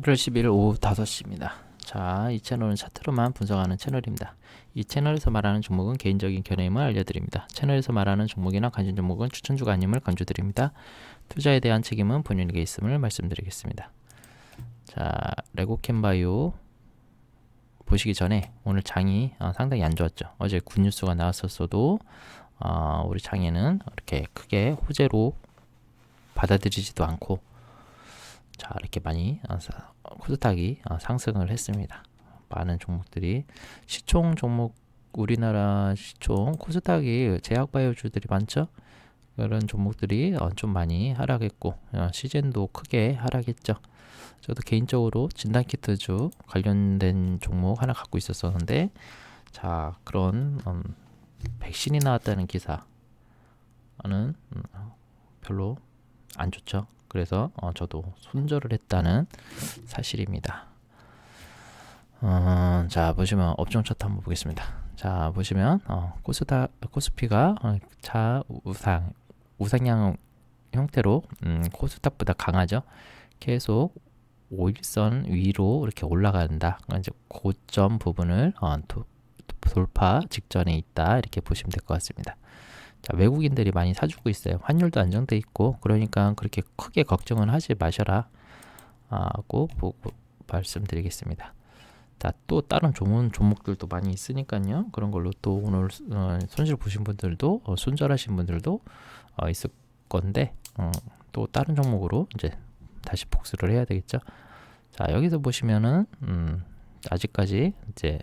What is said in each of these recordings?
11월 10일 오후 5시입니다. 자, 이 채널은 차트로만 분석하는 채널입니다. 이 채널에서 말하는 종목은 개인적인 견해임을 알려드립니다. 채널에서 말하는 종목이나 관심 종목은 추천주가 아님을 강조드립니다. 투자에 대한 책임은 본인에게 있음을 말씀드리겠습니다. 자, 레고캔바이오 보시기 전에 오늘 장이 어, 상당히 안 좋았죠. 어제 굿뉴스가 나왔었어도 어, 우리 장에는 이렇게 크게 호재로 받아들이지도 않고 자 이렇게 많이 어, 코스닥이 어, 상승을 했습니다. 많은 종목들이 시총 종목 우리나라 시총 코스닥이 제약바이오주들이 많죠. 그런 종목들이 어, 좀 많이 하락했고 시젠도 크게 하락했죠. 저도 개인적으로 진단키트주 관련된 종목 하나 갖고 있었었는데 자 그런 음, 백신이 나왔다는 기사는 음, 별로 안 좋죠. 그래서 어, 저도 손절을 했다는 사실입니다. 어, 자 보시면 업종 차트 한번 보겠습니다. 자 보시면 어, 코스다 코스피가 어, 자 우상 우상향 형태로 음, 코스닥보다 강하죠. 계속 5일선 위로 이렇게 올라간다. 이제 고점 부분을 어, 도, 돌파 직전에 있다 이렇게 보시면 될 것 같습니다. 자, 외국인들이 많이 사주고 있어요. 환율도 안정돼 있고 그러니까 그렇게 크게 걱정은 하지 마셔라 하고 보고 말씀드리겠습니다. 자, 또 다른 좋은 종목들도 많이 있으니까요. 그런 걸로 또 오늘 어, 손실 보신 분들도 어, 손절하신 분들도 어, 있을 건데 어, 또 다른 종목으로 이제 다시 복수를 해야 되겠죠. 자, 여기서 보시면은 음, 아직까지 이제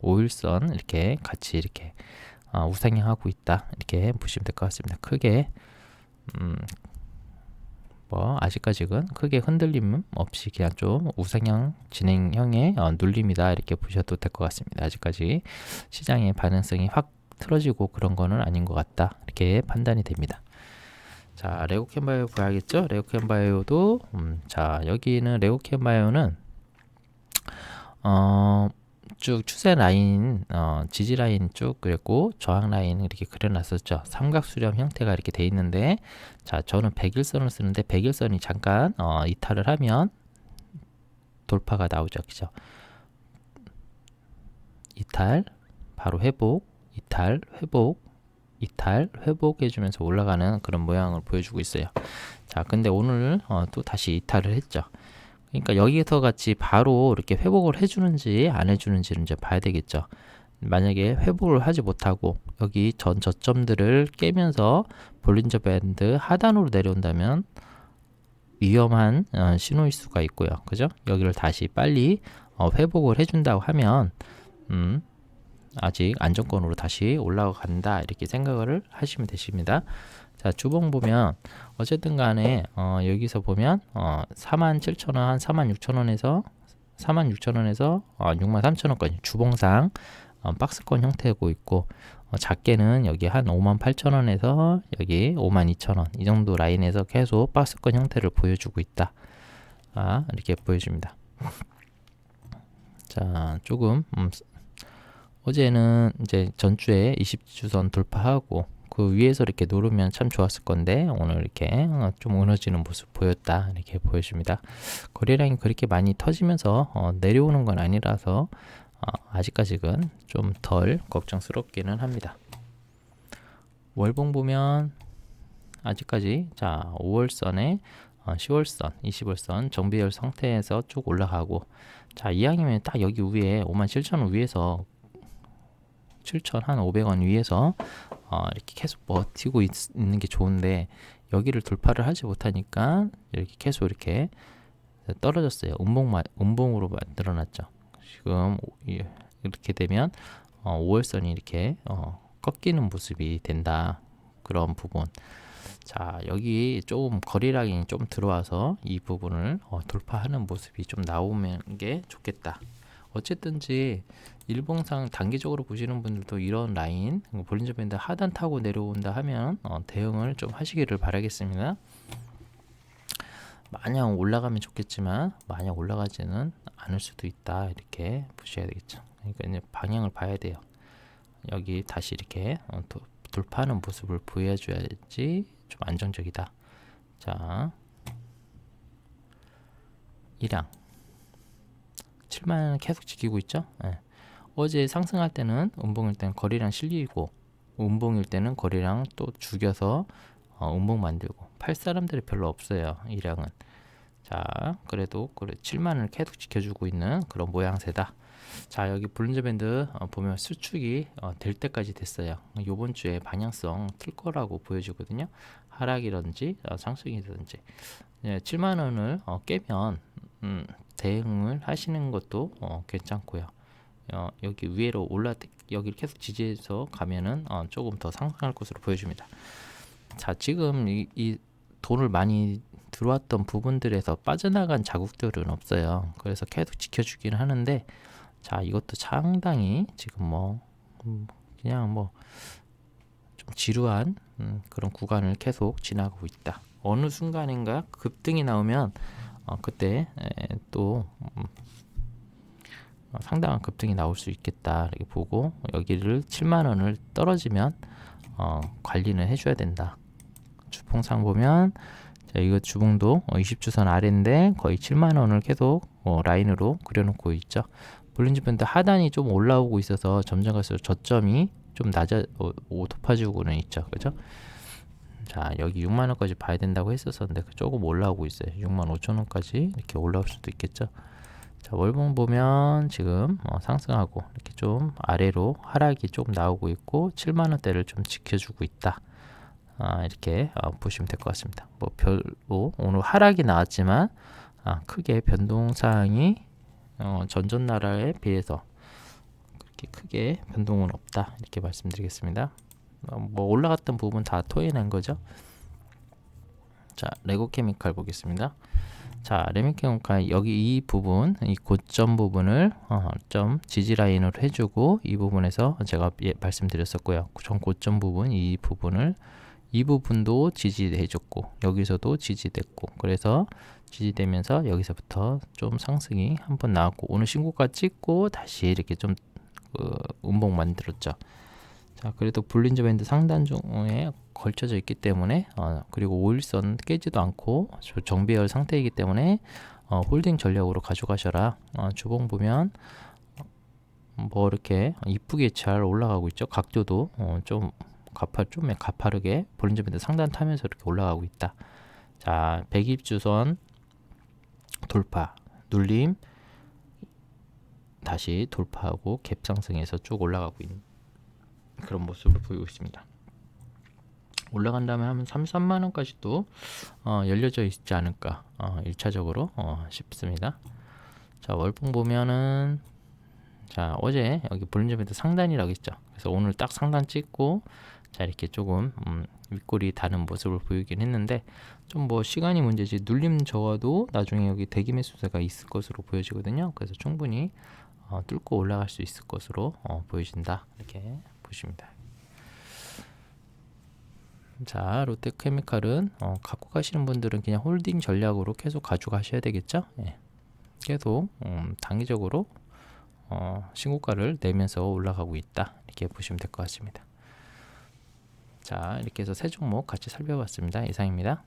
5일선 이렇게 같이 이렇게 어, 우상향하고 있다 이렇게 보시면 될 것 같습니다. 크게 음, 뭐 아직까지는 크게 흔들림 없이 그냥 좀 우상향 진행형의 어, 눌림이다 이렇게 보셔도 될 것 같습니다. 아직까지 시장의 반응성이 확 틀어지고 그런 거는 아닌 것 같다 이렇게 판단이 됩니다. 자 레고캔바이오 봐야겠죠? 레고캔바이오도 음, 자 여기는 레고캔바이오는 어, 쭉 추세 라인, 어, 지지 라인 쭉 그랬고 저항 라인 이렇게 그려놨었죠. 삼각 수렴 형태가 이렇게 돼 있는데, 자 저는 백일선을 쓰는데 백일선이 잠깐 어, 이탈을 하면 돌파가 나오죠, 그죠? 이탈, 바로 회복, 이탈, 회복, 이탈, 회복해주면서 올라가는 그런 모양을 보여주고 있어요. 자, 근데 오늘 어, 또 다시 이탈을 했죠. 그러니까 여기서 같이 바로 이렇게 회복을 해주는지 안 해주는지를 이제 봐야 되겠죠. 만약에 회복을 하지 못하고 여기 전 저점들을 깨면서 볼린저 밴드 하단으로 내려온다면 위험한 어, 신호일 수가 있고요. 그죠? 여기를 다시 빨리 어, 회복을 해준다고 하면 음, 아직 안정권으로 다시 올라간다 이렇게 생각을 하시면 되십니다. 자, 주봉 보면 어쨌든 간에 어, 여기서 보면 어, 47,000원 한 46,000원에서 46,000원에서 어, 63,000원까지 주봉상 어, 박스권 형태고 있고 어, 작게는 여기 한 58,000원에서 여기 52,000원 이 정도 라인에서 계속 박스권 형태를 보여주고 있다. 아, 이렇게 보여줍니다. 자, 조금 음, 어제는 이제 전주에 20주선 돌파하고 그 위에서 이렇게 누르면 참 좋았을 건데 오늘 이렇게 어, 좀 무너지는 모습 보였다 이렇게 보여줍니다. 거래량이 그렇게 많이 터지면서 어, 내려오는 건 아니라서 어, 아직까지는 좀 덜 걱정스럽기는 합니다. 월봉 보면 아직까지 자 5월선에 어, 10월선, 20월선 정비열 상태에서 쭉 올라가고 자 이왕이면 딱 여기 위에 57,000원 위에서 7,500원 위에서 어, 이렇게 계속 버티고 있, 있는 게 좋은데 여기를 돌파를 하지 못하니까 이렇게 계속 이렇게 떨어졌어요. 음봉 음봉으로 만들어놨죠. 지금 이렇게 되면 어, 5월선이 이렇게 어, 꺾이는 모습이 된다. 그런 부분. 자 여기 좀 거리량이 좀 들어와서 이 부분을 어, 돌파하는 모습이 좀 나오면 게 좋겠다. 어쨌든지 일봉상 단기적으로 보시는 분들도 이런 라인 볼린저 밴드 하단 타고 내려온다 하면 어, 대응을 좀 하시기를 바라겠습니다. 마냥 올라가면 좋겠지만 마냥 올라가지는 않을 수도 있다 이렇게 보셔야 되겠죠. 그러니까 이제 방향을 봐야 돼요. 여기 다시 이렇게 어, 도, 돌파하는 모습을 보여줘야지 좀 안정적이다. 자, 1양 7만 계속 지키고 있죠. 예. 어제 상승할 때는 음봉일 때는 거리량 실리고 음봉일 때는 거리량 또 죽여서 어, 음봉 만들고 팔 사람들이 별로 없어요. 이 량은. 자, 그래도 그래 7만을 계속 지켜주고 있는 그런 모양새다. 자, 여기 볼린저 밴드 어, 보면 수축이 어, 될 때까지 됐어요. 요번 주에 방향성 틀 거라고 보여지거든요. 하락이든지 어, 상승이든지. 예, 7만 원을 어, 깨면 음, 대응을 하시는 것도 어, 괜찮고요. 어, 여기 위로 올라 여기를 계속 지지해서 가면은 어, 조금 더 상승할 것으로 보여집니다. 자, 지금 이, 이 돈을 많이 들어왔던 부분들에서 빠져나간 자국들은 없어요. 그래서 계속 지켜주기는 하는데, 자, 이것도 상당히 지금 뭐, 음, 그냥 뭐, 좀 지루한 음, 그런 구간을 계속 지나가고 있다. 어느 순간인가 급등이 나오면, 어, 그때 에, 또, 상당한 급등이 나올 수 있겠다. 이렇게 보고, 여기를 7만 원을 떨어지면, 어, 관리는 해줘야 된다. 주봉상 보면 자, 이거 주봉도 어, 20주선 아래인데 거의 7만 원을 계속 어, 라인으로 그려놓고 있죠. 볼린지 밴드 하단이 좀 올라오고 있어서 점점 갈수록 저점이 좀 낮아 어, 오, 높아지고는 있죠. 그죠? 자, 여기 6만 원까지 봐야 된다고 했었었는데 조금 올라오고 있어요. 6만 5천 원까지 이렇게 올라올 수도 있겠죠. 자, 월봉 보면 지금 어, 상승하고 이렇게 좀 아래로 하락이 조금 나오고 있고 7만 원대를 좀 지켜주고 있다. 아, 이렇게 어, 보시면 될 것 같습니다. 뭐 별로 오늘 하락이 나왔지만 아, 크게 변동 사항이 어, 전전 나라에 비해서 그렇게 크게 변동은 없다 이렇게 말씀드리겠습니다. 어, 뭐 올라갔던 부분 다 토해낸 거죠. 자, 레고 케미칼 보겠습니다. 자, 레미케미칼 여기 이 부분, 이 고점 부분을 어, 좀 지지 라인으로 해주고 이 부분에서 제가 예, 말씀드렸었고요. 전 고점 부분 이 부분을 이 부분도 지지해줬고 여기서도 지지됐고 그래서 지지되면서 여기서부터 좀 상승이 한번 나왔고 오늘 신고가 찍고 다시 이렇게 좀 그, 음봉 만들었죠. 자 그래도 볼린저 밴드 상단 중에 걸쳐져 있기 때문에 어, 그리고 5일선 깨지도 않고 정비열 상태이기 때문에 어, 홀딩 전략으로 가져가셔라. 어, 주봉 보면 뭐 이렇게 이쁘게 잘 올라가고 있죠. 각도도 어, 좀 가파 좀 가파르게 볼린저 밴드 상단 타면서 이렇게 올라가고 있다. 자, 120주선 돌파, 눌림 다시 돌파하고 갭 상승해서 쭉 올라가고 있는 그런 모습을 보이고 있습니다. 올라간다면 한 33만 원까지도 어, 열려져 있지 않을까 어, 1차적으로 어, 싶습니다. 자 월봉 보면은 자 어제 여기 밴드 상단이라고 했죠. 그래서 오늘 딱 상단 찍고 자 이렇게 조금 음, 윗골이 다는 모습을 보이긴 했는데 좀 뭐 시간이 문제지 눌림 저하도 나중에 여기 대기 매수세가 있을 것으로 보여지거든요. 그래서 충분히 어, 뚫고 올라갈 수 있을 것으로 어, 보여진다 이렇게 보십니다. 자 롯데케미칼은 어, 갖고 가시는 분들은 그냥 홀딩 전략으로 계속 가져가셔야 되겠죠. 예. 계속 음, 단기적으로 어, 신고가를 내면서 올라가고 있다 이렇게 보시면 될 것 같습니다. 자 이렇게 해서 세 종목 같이 살펴봤습니다. 이상입니다.